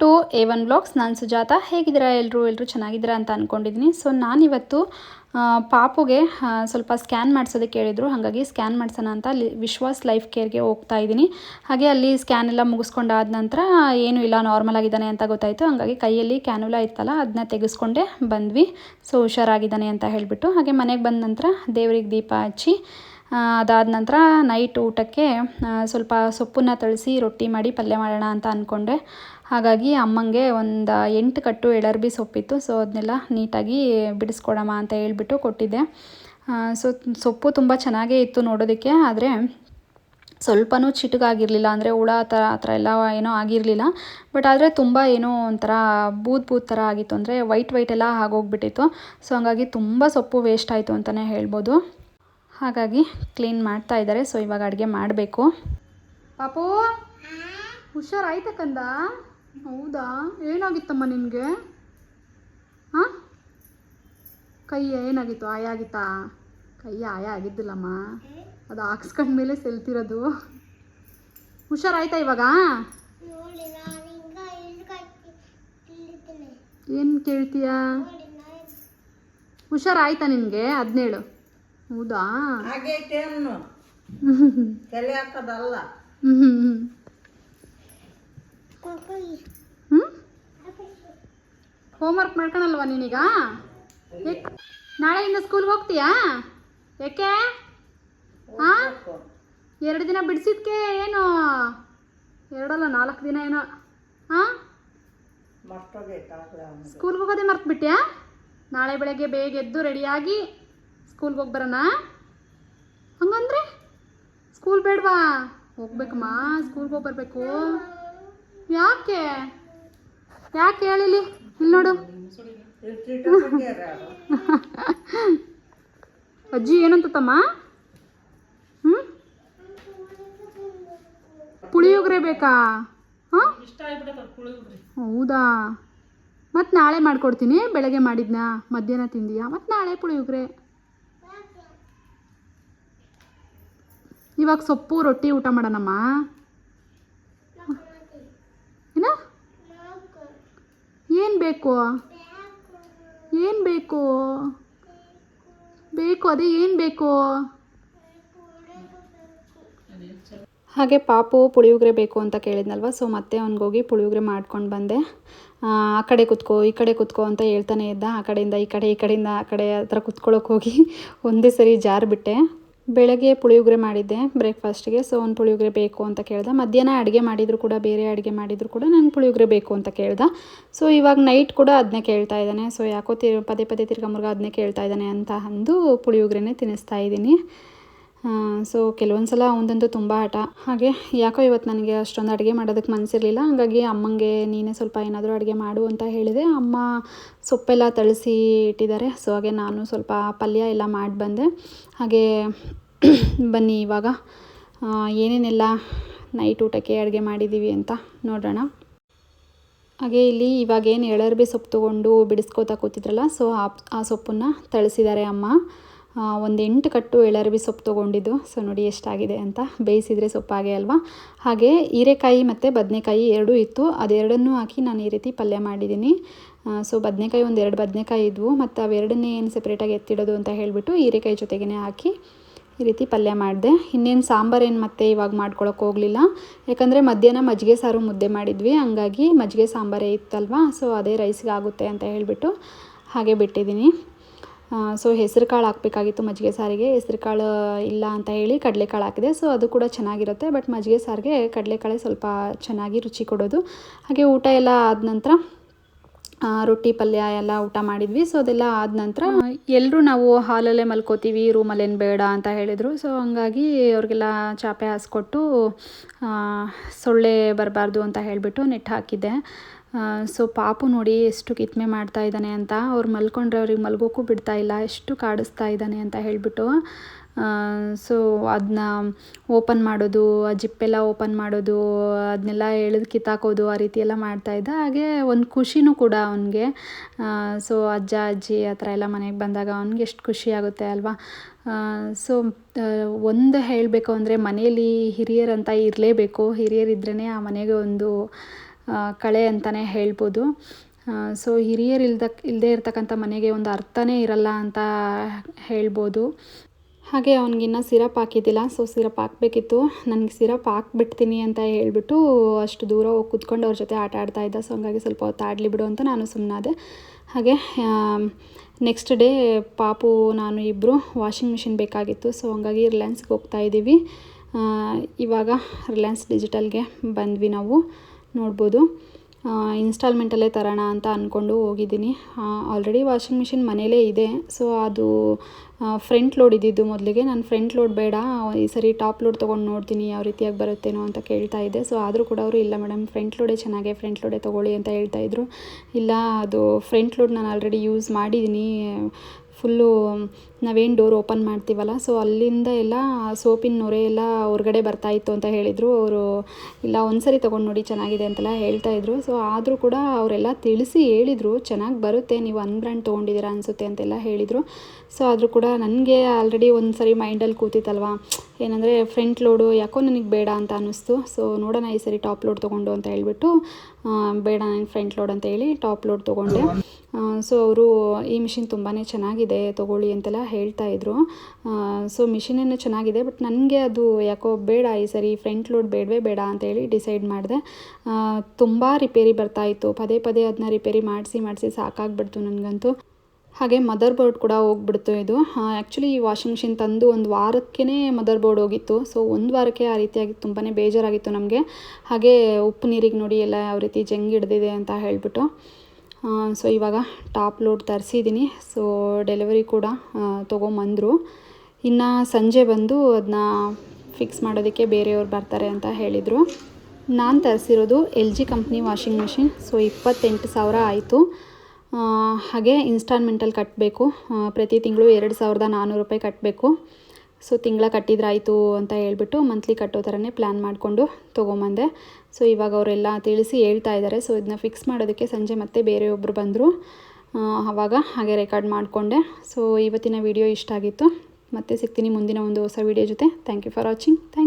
To A one blogs ನಾನು ಸುಜಾತ, ಹೇಗಿದ್ದೀರಾ? ಎಲ್ಲರೂ ಎಲ್ಲರೂ ಚೆನ್ನಾಗಿದ್ದೀರಾ ಅಂತ ಅಂದ್ಕೊಂಡಿದ್ದೀನಿ ಸೊ ನಾನಿವತ್ತು ಪಾಪುಗೆ ಸ್ವಲ್ಪ ಸ್ಕ್ಯಾನ್ ಮಾಡಿಸೋದಕ್ಕೆ ಹೇಳಿದರು. ಹಾಗಾಗಿ ಸ್ಕ್ಯಾನ್ ಮಾಡಿಸೋಣ ಅಂತ ಅಲ್ಲಿ ವಿಶ್ವಾಸ್ ಲೈಫ್ ಕೇರ್ಗೆ ಹೋಗ್ತಾ ಇದ್ದೀನಿ. ಹಾಗೆ ಅಲ್ಲಿ ಸ್ಕ್ಯಾನ್ ಎಲ್ಲ ಮುಗಿಸ್ಕೊಂಡಾದ ನಂತರ, ಏನೂ ಇಲ್ಲ, ನಾರ್ಮಲ್ ಆಗಿದ್ದಾನೆ ಅಂತ ಗೊತ್ತಾಯಿತು. ಹಾಗಾಗಿ ಕೈಯಲ್ಲಿ ಕ್ಯಾನುಲಾ ಇತ್ತಲ್ಲ ಅದನ್ನ ತೆಗೆಸ್ಕೊಂಡೆ ಬಂದ್ವಿ. ಸೊ ಹುಷಾರಾಗಿದ್ದಾನೆ ಅಂತ ಹೇಳಿಬಿಟ್ಟು, ಹಾಗೆ ಮನೆಗೆ ಬಂದ ನಂತರ ದೇವ್ರಿಗೆ ದೀಪ ಹಚ್ಚಿ ಅದಾದ ನಂತರ ನೈಟ್ ಊಟಕ್ಕೆ ಸ್ವಲ್ಪ ಸೊಪ್ಪನ್ನು ತಳಿಸಿ ರೊಟ್ಟಿ ಮಾಡಿ ಪಲ್ಯ ಮಾಡೋಣ ಅಂತ ಅಂದ್ಕೊಂಡೆ ಹಾಗಾಗಿ ಅಮ್ಮಂಗೆ ಒಂದು ಎಂಟು ಕಟ್ಟು ಎಳರ್ಬಿ ಸೊಪ್ಪಿತ್ತು. ಸೊ ಅದನ್ನೆಲ್ಲ ನೀಟಾಗಿ ಬಿಡಿಸ್ಕೊಡಮ್ಮ ಅಂತ ಹೇಳ್ಬಿಟ್ಟು ಕೊಟ್ಟಿದ್ದೆ. ಸೊ, ಸೊಪ್ಪು ತುಂಬ ಚೆನ್ನಾಗೇ ಇತ್ತು ನೋಡೋದಕ್ಕೆ. ಆದರೆ ಸ್ವಲ್ಪನೂ ಚಿಟುಗಾಗಿರಲಿಲ್ಲ. ಅಂದರೆ ಹುಳ, ಆ ಥರ ಆ ಥರ ಎಲ್ಲ ಏನೋ ಆಗಿರಲಿಲ್ಲ. ಬಟ್ ಆದರೆ ತುಂಬ ಏನೋ ಒಂಥರ ಬೂದ್ ಬೂದ್ ಥರ ಆಗಿತ್ತು. ಅಂದರೆ ವೈಟ್ ವೈಟ್ ಎಲ್ಲ ಆಗೋಗ್ಬಿಟ್ಟಿತ್ತು. ಸೊ, ಹಂಗಾಗಿ ತುಂಬ ಸೊಪ್ಪು ವೇಸ್ಟ್ ಆಯಿತು ಅಂತಲೇ ಹೇಳ್ಬೋದು. ಹಾಗಾಗಿ ಕ್ಲೀನ್ ಮಾಡ್ತಾ ಇದ್ದಾರೆ ಸೊ ಇವಾಗ ಅಡುಗೆ ಮಾಡಬೇಕು. ಪಾಪು ಹುಷಾರಾಯ್ತ ಕಂದ? ಹೌದಾ? ಏನಾಗಿತ್ತಮ್ಮ ನಿನಗೆ? ಹಾಂ? ಕೈ ಏನಾಗಿತ್ತು? ಆಯ ಆಗಿತ್ತಾ? ಕೈ ಆಯ ಆಗಿದ್ದಿಲ್ಲಮ್ಮ. ಅದು ಹಾಕ್ಸ್ಕೊಂಡ್ಮೇಲೆ ಸೆಲ್ತಿರೋದು. ಹುಷಾರಾಯ್ತಾ ಇವಾಗ? ಏನು ಕೇಳ್ತೀಯಾ? ಹುಷಾರಾಯ್ತಾ ನಿನಗೆ? ಹದಿನೇಳು ಹೌದಾ? ಆಗೈತೇನು ತಲೆ ಹಾಕೋದಲ್ಲ. ಹೋಮ್ವರ್ಕ್ ಮಾಡ್ಕೊಳಲ್ವಾ ನೀನೀಗ? ನಾಳೆಯಿಂದ ಸ್ಕೂಲ್ಗೆ ಹೋಗ್ತೀಯಾ? ಯಾಕೆ ಹಾಂ? ಎರಡು ದಿನ ಬಿಡಿಸಿದ್ಕೆ ಏನು? ಎರಡಲ್ಲ ನಾಲ್ಕು ದಿನ ಏನೋ. ಹಾಂ. ಸ್ಕೂಲ್ಗೆ ಹೋಗೋದೇ ಮರ್ತ್ಬಿಟ್ಯಾ? ನಾಳೆ ಬೆಳಗ್ಗೆ ಬೇಗ ಎದ್ದು ರೆಡಿಯಾಗಿ ಸ್ಕೂಲ್ಗೆ ಹೋಗಿ ಬರೋಣ ಹಂಗಂದ್ರೆ? ಸ್ಕೂಲ್ ಬೇಡವಾ? ಹೋಗ್ಬೇಕಮ್ಮ ಸ್ಕೂಲ್ಗೆ ಹೋಗಿ ಬರಬೇಕು ಯಾಕೆ? ಯಾಕೆ ಹೇಳಿಲಿ? ಇಲ್ಲಿ ನೋಡು? ಅಜ್ಜಿ ಏನಂತಮ್ಮ ಹ್ಞೂ ಪುಳಿಯೋಗರೆ ಬೇಕಾ? ಹಾಂ? ಹೌದಾ? ಮತ್ತು ನಾಳೆ ಮಾಡ್ಕೊಡ್ತೀನಿ, ಬೆಳಗ್ಗೆ ಮಾಡಿದ್ನಾ? ಮಧ್ಯಾಹ್ನ ತಿಂದಿಯಾ? ಮತ್ತು ನಾಳೆ ಪುಳಿಯೋಗರೆ. ಇವಾಗ ಸೊಪ್ಪು, ರೊಟ್ಟಿ ಊಟ ಮಾಡೋಣಮ್ಮ. ಏನ? ಏನು ಬೇಕು? ಏನು ಬೇಕು? ಬೇಕು ಅದೇ, ಏನು ಬೇಕು? ಹಾಗೆ ಪಾಪು ಪುಳಿಯೋಗರೆ ಬೇಕು ಅಂತ ಕೇಳಿದ್ನಲ್ವ ಸೊ ಮತ್ತೆ ಅವ್ನಿಗೋಗಿ ಪುಳಿಯೋಗರೆ ಮಾಡ್ಕೊಂಡು ಬಂದೆ. ಆ ಕಡೆ ಕುತ್ಕೋ, ಈ ಕಡೆ ಕುತ್ಕೋ ಅಂತ ಹೇಳ್ತಾನೆ ಇದ್ದ. ಆ ಕಡೆಯಿಂದ ಈ ಕಡೆ, ಈ ಕಡೆಯಿಂದ ಆ ಕಡೆ ಹತ್ರ ಕುತ್ಕೊಳ್ಳೋಕೆ ಹೋಗಿ ಒಂದೇ ಸರಿ ಜಾರು ಬಿಟ್ಟೆ. ಬೆಳಗ್ಗೆ ಪುಳಿಯೋಗರೆ ಮಾಡಿದ್ದೆ ಬ್ರೇಕ್ಫಾಸ್ಟಿಗೆ, ಸೊ ಒಂದು ಪುಳಿಯೋಗರೆ ಬೇಕು ಅಂತ ಕೇಳ್ದೆ. ಮಧ್ಯಾಹ್ನ ಅಡುಗೆ ಮಾಡಿದ್ರು ಕೂಡ, ಬೇರೆ ಅಡುಗೆ ಮಾಡಿದ್ರು ಕೂಡ ನಂಗೆ ಪುಳಿಯೋಗರೆ ಬೇಕು ಅಂತ ಕೇಳ್ದೆ. ಸೊ ಇವಾಗ ನೈಟ್ ಕೂಡ ಅದನ್ನೇ ಕೇಳ್ತಾ ಇದ್ದಾನೆ. ಸೊ ಯಾಕೋ ತಿ ಪದೇ ಪದೇ ತಿರ್ಗಾ ಮುರ್ಗ ಅದನ್ನೇ ಕೇಳ್ತಾ ಇದ್ದಾನೆ ಅಂತ ಅಂದು ಪುಳಿಯೋಗರೆನೇ ತಿನ್ನಿಸ್ತಾ ಇದ್ದೀನಿ. ಸೊ ಕೆಲವೊಂದು ಸಲ ಅವನದಂತೂ ತುಂಬ ಆಟ ಹಾಗೆ ಯಾಕೋ ಇವತ್ತು ನನಗೆ ಅಷ್ಟೊಂದು ಅಡುಗೆ ಮಾಡೋದಕ್ಕೆ ಮನಸ್ಸಿರಲಿಲ್ಲ ಹಾಗಾಗಿ ಅಮ್ಮಂಗೆ ನೀನೇ ಸ್ವಲ್ಪ ಏನಾದರೂ ಅಡುಗೆ ಮಾಡು ಅಂತ ಹೇಳಿದೆ. ಅಮ್ಮ ಸೊಪ್ಪೆಲ್ಲ ತಳಿಸಿ ಇಟ್ಟಿದ್ದಾರೆ. ಸೊ ಹಾಗೆ ನಾನು ಸ್ವಲ್ಪ ಪಲ್ಯ ಎಲ್ಲ ಮಾಡಿ ಬಂದೆ. ಹಾಗೆ ಬನ್ನಿ ಇವಾಗ. ಏನೇನೆಲ್ಲ ನೈಟ್ ಊಟಕ್ಕೆ ಅಡುಗೆ ಮಾಡಿದ್ದೀವಿ ಅಂತ ನೋಡೋಣ. ಹಾಗೆ ಇಲ್ಲಿ ಇವಾಗೇನು ಎಳರ್ಬಿ ಸೊಪ್ಪು ತೊಗೊಂಡು ಬಿಡಿಸ್ಕೋತಾ ಕೂತಿದ್ರಲ್ಲ ಸೊ ಆ ಆ ಸೊಪ್ಪನ್ನು ತಳಿಸಿದ್ದಾರೆ ಅಮ್ಮ. ಒಂದು ಎಂಟು ಕಟ್ಟು ಎಳರಬಿ ಸೊಪ್ಪು ತೊಗೊಂಡಿದ್ದು. ಸೊ ನೋಡಿ ಎಷ್ಟಾಗಿದೆ ಅಂತ. ಬೇಯಿಸಿದರೆ ಸೊಪ್ಪಾಗೆ ಅಲ್ವಾ? ಹಾಗೆ ಹೀರೆಕಾಯಿ ಮತ್ತು ಬದನೆಕಾಯಿ ಎರಡೂ ಇತ್ತು. ಅದೆರಡನ್ನೂ ಹಾಕಿ ನಾನು ಈ ರೀತಿ ಪಲ್ಯ ಮಾಡಿದ್ದೀನಿ. ಸೊ ಬದನೆಕಾಯಿ ಒಂದು ಎರಡು ಬದನೆಕಾಯಿ ಇದ್ವು. ಮತ್ತು ಅವೆರಡನ್ನೇ ಏನು ಸಪ್ರೇಟಾಗಿ ಎತ್ತಿಡೋದು ಅಂತ ಹೇಳಿಬಿಟ್ಟು ಹೀರೆಕಾಯಿ ಜೊತೆಗೇ ಹಾಕಿ ಈ ರೀತಿ ಪಲ್ಯ ಮಾಡಿದೆ. ಇನ್ನೇನು ಸಾಂಬಾರೇನು ಮತ್ತೆ ಇವಾಗ ಮಾಡ್ಕೊಳಕ್ಕೆ ಹೋಗಲಿಲ್ಲ. ಯಾಕಂದರೆ ಮಧ್ಯಾಹ್ನ ಮಜ್ಜಿಗೆ ಸಾರು ಮುದ್ದೆ ಮಾಡಿದ್ವಿ. ಹಂಗಾಗಿ ಮಜ್ಜಿಗೆ ಸಾಂಬಾರೇ ಇತ್ತಲ್ವಾ? ಸೊ ಅದೇ ರೈಸ್ಗೆ ಆಗುತ್ತೆ ಅಂತ ಹೇಳಿಬಿಟ್ಟು ಹಾಗೆ ಬಿಟ್ಟಿದ್ದೀನಿ. ಸೊ ಹೆಸರು ಕಾಳು ಹಾಕಬೇಕಾಗಿತ್ತು ಮಜ್ಜಿಗೆ ಸಾರಿಗೆ. ಹೆಸರು ಕಾಳು ಇಲ್ಲ ಅಂತ ಹೇಳಿ ಕಡಲೆಕಾಳು ಹಾಕಿದೆ. ಸೊ ಅದು ಕೂಡ ಚೆನ್ನಾಗಿರುತ್ತೆ ಬಟ್ ಮಜ್ಜಿಗೆ ಸಾರಿಗೆ ಕಡಲೆಕಾಳೆ ಸ್ವಲ್ಪ ಚೆನ್ನಾಗಿ ರುಚಿ ಕೊಡೋದು. ಹಾಗೆ ಊಟ ಎಲ್ಲ ಆದ ನಂತರ ರೊಟ್ಟಿ, ಪಲ್ಯ ಎಲ್ಲ ಊಟ ಮಾಡಿದ್ವಿ. ಸೊ ಅದೆಲ್ಲ ಆದ ನಂತರ ಎಲ್ಲರೂ ನಾವು ಹಾಲಲ್ಲೇ ಮಲ್ಕೋತೀವಿ ರೂಮಲ್ಲೇನು ಬೇಡ ಅಂತ ಹೇಳಿದರು. ಸೊ ಹಂಗಾಗಿ ಅವ್ರಿಗೆಲ್ಲ ಚಾಪೆ ಹಾಸ್ಕೊಟ್ಟು ಸೊಳ್ಳೆ ಬರಬಾರ್ದು ಅಂತ ಹೇಳಿಬಿಟ್ಟು ನೆಟ್ ಹಾಕಿದ್ದೆ. ಸೊ ಪಾಪು ನೋಡಿ ಎಷ್ಟು ಕಿತ್ಮೆ ಮಾಡ್ತಾ ಇದ್ದಾನೆ ಅಂತ, ಅವ್ರು ಮಲ್ಕೊಂಡ್ರೆ ಅವ್ರಿಗೆ ಮಲ್ಗೋಕ್ಕೂ ಬಿಡ್ತಾ ಇಲ್ಲ, ಎಷ್ಟು ಕಾಡಿಸ್ತಾ ಇದ್ದಾನೆ ಅಂತ ಹೇಳಿಬಿಟ್ಟು ಸೊ ಅದನ್ನ ಓಪನ್ ಮಾಡೋದು, ಆ ಜಿಪ್ಪೆಲ್ಲ ಓಪನ್ ಮಾಡೋದು ಅದನ್ನೆಲ್ಲ ಎಳೆದು ಕಿತ್ತಾಕೋದು, ಆ ರೀತಿ ಎಲ್ಲ ಮಾಡ್ತಾಯಿದ್ದ ಹಾಗೆ ಒಂದು ಖುಷಿನೂ ಕೂಡ ಅವನಿಗೆ ಸೊ ಅಜ್ಜ, ಅಜ್ಜಿ ಆ ಥರ ಎಲ್ಲ ಮನೆಗೆ ಬಂದಾಗ ಅವನಿಗೆ ಎಷ್ಟು ಖುಷಿ ಆಗುತ್ತೆ ಅಲ್ವಾ? ಸೊ ಒಂದು ಹೇಳಬೇಕು ಅಂದರೆ ಮನೆಯಲ್ಲಿ ಹಿರಿಯರಂತ ಇರಲೇಬೇಕು. ಹಿರಿಯರಿದ್ರೇ ಆ ಮನೆಗೆ ಒಂದು ಕಳೆ ಅಂತಲೇ ಹೇಳ್ಬೋದು. ಸೊ ಹಿರಿಯರು ಇಲ್ದ ಇಲ್ಲದೇ ಇರ್ತಕ್ಕಂಥ ಮನೆಗೆ ಒಂದು ಅರ್ಥನೇ ಇರಲ್ಲ ಅಂತ ಹೇಳ್ಬೋದು. ಹಾಗೆ ಅವನಿಗಿನ್ನ ಸಿರಪ್ ಹಾಕಿದ್ದಿಲ್ಲ ಸೊ ಸಿರಪ್ ಹಾಕಬೇಕಿತ್ತು. ನನಗೆ ಸಿರಪ್ ಹಾಕ್ಬಿಡ್ತೀನಿ ಅಂತ ಹೇಳ್ಬಿಟ್ಟು ಅಷ್ಟು ದೂರ ಹೋಗಿ ಕುತ್ಕೊಂಡು ಅವ್ರ ಜೊತೆ ಆಟ ಆಡ್ತಾ ಇದ್ದ ಸೊ ಹಂಗಾಗಿ ಸ್ವಲ್ಪ ಹೊತ್ತು ಆಡಲಿ ಬಿಡು ಅಂತ ನಾನು ಸುಮ್ಮನಾದೆ ಹಾಗೆ ನೆಕ್ಸ್ಟ್ ಡೇ ಪಾಪು, ನಾನು ಇಬ್ಬರು ವಾಷಿಂಗ್ ಮಿಷಿನ್ ಬೇಕಾಗಿತ್ತು ಸೊ ಹಂಗಾಗಿ ರಿಲಯನ್ಸ್ಗೆ ಹೋಗ್ತಾ ಇದ್ದೀವಿ ಇವಾಗ ರಿಲಯನ್ಸ್ ಡಿಜಿಟಲ್ಗೆ ಬಂದ್ವಿ ನಾವು. ನೋಡ್ಬೋದು. ಇನ್ಸ್ಟಾಲ್ಮೆಂಟಲ್ಲೇ ತರೋಣ ಅಂತ ಅಂದ್ಕೊಂಡು ಹೋಗಿದ್ದೀನಿ. ಆಲ್ರೆಡಿ ವಾಷಿಂಗ್ ಮಿಷಿನ್ ಮನೇಲೇ ಇದೆ. ಸೊ ಅದು ಫ್ರಂಟ್ ಲೋಡ್ ಇದ್ದಿದ್ದು ಮೊದಲಿಗೆ. ನಾನು ಫ್ರಂಟ್ ಲೋಡ್ ಬೇಡ. ಈ ಸರಿ ಟಾಪ್ ಲೋಡ್ ತೊಗೊಂಡು ನೋಡ್ತೀನಿ ಯಾವ ರೀತಿಯಾಗಿ ಬರುತ್ತೇನೋ ಅಂತ ಕೇಳ್ತಾ ಇದ್ದೆ. ಸೊ ಆದರೂ ಕೂಡ ಅವರು, ಇಲ್ಲ ಮೇಡಮ್ ಫ್ರಂಟ್ ಲೋಡೇ ಚೆನ್ನಾಗೆ ಫ್ರಂಟ್ ಲೋಡೇ ತೊಗೊಳ್ಳಿ ಅಂತ ಹೇಳ್ತಾ ಇದ್ರು. ಇಲ್ಲ, ಅದು ಫ್ರಂಟ್ ಲೋಡ್ ನಾನು ಆಲ್ರೆಡಿ ಯೂಸ್ ಮಾಡಿದ್ದೀನಿ ಫುಲ್ಲು ನಾವೇನು ಡೋರ್ ಓಪನ್ ಮಾಡ್ತೀವಲ್ಲ, ಸೊ ಅಲ್ಲಿಂದ ಎಲ್ಲ ಸೋಪಿನ ನೊರೆ ಎಲ್ಲ ಹೊರಗಡೆ ಬರ್ತಾ ಇತ್ತು ಅಂತ ಹೇಳಿದರು. ಅವರು, ಇಲ್ಲ, ಒಂದ್ಸರಿ ತೊಗೊಂಡು ನೋಡಿ, ಚೆನ್ನಾಗಿದೆ ಅಂತೆಲ್ಲ ಹೇಳ್ತಾ ಇದ್ರು. ಸೊ ಆದರೂ ಕೂಡ ಅವರೆಲ್ಲ ತಿಳಿಸಿ ಹೇಳಿದರು, ಚೆನ್ನಾಗಿ ಬರುತ್ತೆ, ನೀವು ಅನ್ ಬ್ರ್ಯಾಂಡ್ ತೊಗೊಂಡಿದ್ದೀರಾ ಅನಿಸುತ್ತೆ ಅಂತೆಲ್ಲ ಹೇಳಿದರು. ಸೊ ಆದರೂ ಕೂಡ ನನಗೆ ಆಲ್ರೆಡಿ ಒಂದು ಸರಿ ಮೈಂಡಲ್ಲಿ ಕೂತಿತ್ತಲ್ವಾ ಏನಂದರೆ ಫ್ರಂಟ್ ಲೋಡು ಯಾಕೋ ನನಗೆ ಬೇಡ ಅಂತ ಅನ್ನಿಸ್ತು. ಸೊ ನೋಡೋಣ ಈ ಸರಿ ಟಾಪ್ ಲೋಡ್ ತೊಗೊಂಡು ಅಂತ ಹೇಳ್ಬಿಟ್ಟು ಬೇಡ ನನಗೆ ಫ್ರಂಟ್ ಲೋಡ್ ಅಂತ ಹೇಳಿ ಟಾಪ್ ಲೋಡ್ ತೊಗೊಂಡೆ. ಸೊ ಅವರು ಈ ಮಿಷಿನ್ ತುಂಬಾ ಚೆನ್ನಾಗಿದೆ, ತೊಗೊಳ್ಳಿ ಅಂತೆಲ್ಲ ಹೇಳ್ತಾ ಇದ್ರು. ಸೊ ಮಿಷಿನೇನು ಚೆನ್ನಾಗಿದೆ ಬಟ್ ನನಗೆ ಅದು ಯಾಕೋ ಬೇಡ, ಈ ಸರಿ ಫ್ರಂಟ್ ಲೋಡ್ ಬೇಡವೇ ಬೇಡ ಅಂತೇಳಿ ಡಿಸೈಡ್ ಮಾಡಿದೆ. ತುಂಬ ರಿಪೇರಿ ಬರ್ತಾ ಇತ್ತು. ಪದೇ ಪದೇ ಅದನ್ನ ರಿಪೇರಿ ಮಾಡಿಸಿ ಮಾಡಿಸಿ ಸಾಕಾಗ್ಬಿಡ್ತು ನನಗಂತೂ. ಹಾಗೆ ಮದರ್ ಬೋರ್ಡ್ ಕೂಡ ಹೋಗ್ಬಿಡ್ತು ಇದು. ಆ್ಯಕ್ಚುಲಿ ಈ ವಾಷಿಂಗ್ ಮಿಷಿನ್ ತಂದು ಒಂದು ವಾರಕ್ಕೇ ಮದರ್ ಬೋರ್ಡ್ ಹೋಗಿತ್ತು. ಸೊ ಒಂದು ವಾರಕ್ಕೆ ಆ ರೀತಿಯಾಗಿ ತುಂಬಾ ಬೇಜಾರಾಗಿತ್ತು ನಮಗೆ. ಹಾಗೆ ಉಪ್ಪು ನೀರಿಗೆ ನೋಡಿ ಎಲ್ಲ ಯಾವ ರೀತಿ ಜಂಗ್ ಹಿಡ್ದಿದೆ ಅಂತ ಹೇಳಿಬಿಟ್ಟು ಸೊ ಇವಾಗ ಟಾಪ್ ಲೋಡ್ ತರಿಸಿದ್ದೀನಿ ಸೊ ಡೆಲಿವರಿ ಕೂಡ ತೊಗೊಂಬಂದರು. ಇನ್ನು ಸಂಜೆ ಬಂದು ಅದನ್ನ ಫಿಕ್ಸ್ ಮಾಡೋದಕ್ಕೆ ಬೇರೆಯವ್ರು ಬರ್ತಾರೆ ಅಂತ ಹೇಳಿದರು. ನಾನು ತರಿಸಿರೋದು L G company washing machine so ಇಪ್ಪತ್ತೆಂಟು ಸಾವಿರ ಆಯಿತು. ಹಾಗೆ ಇನ್ಸ್ಟಾಲ್ಮೆಂಟಲ್ಲಿ ಕಟ್ಟಬೇಕು. ಪ್ರತಿ ತಿಂಗಳು ಎರಡು ಸಾವಿರದ ನಾನ್ನೂರು ರೂಪಾಯಿ ಕಟ್ಟಬೇಕು. ಸೊ, ತಿಂಗಳ ಕಟ್ಟಿದ್ರಾಯಿತು ಅಂತ ಹೇಳ್ಬಿಟ್ಟು ಮಂತ್ಲಿ ಕಟ್ಟೋ ಥರನೇ ಪ್ಲ್ಯಾನ್ ಮಾಡಿಕೊಂಡು ತೊಗೊಂಬಂದೆ. ಸೊ, ಇವಾಗ ಅವರೆಲ್ಲ ತಿಳಿಸಿ ಹೇಳ್ತಾ ಇದ್ದಾರೆ. ಸೊ, ಇದನ್ನ ಫಿಕ್ಸ್ ಮಾಡೋದಕ್ಕೆ ಸಂಜೆ ಮತ್ತೆ ಬೇರೆಯೊಬ್ಬರು ಬಂದರು. ಆವಾಗ ಹಾಗೆ ರೆಕಾರ್ಡ್ ಮಾಡಿಕೊಂಡೆ. ಸೊ ಇವತ್ತಿನ ವಿಡಿಯೋ ಇಷ್ಟ ಆಗಿತ್ತು. ಮತ್ತೆ ಸಿಗ್ತೀನಿ ಮುಂದಿನ ಒಂದು ಹೊಸ ವಿಡಿಯೋ ಜೊತೆ. Thank you for watching thank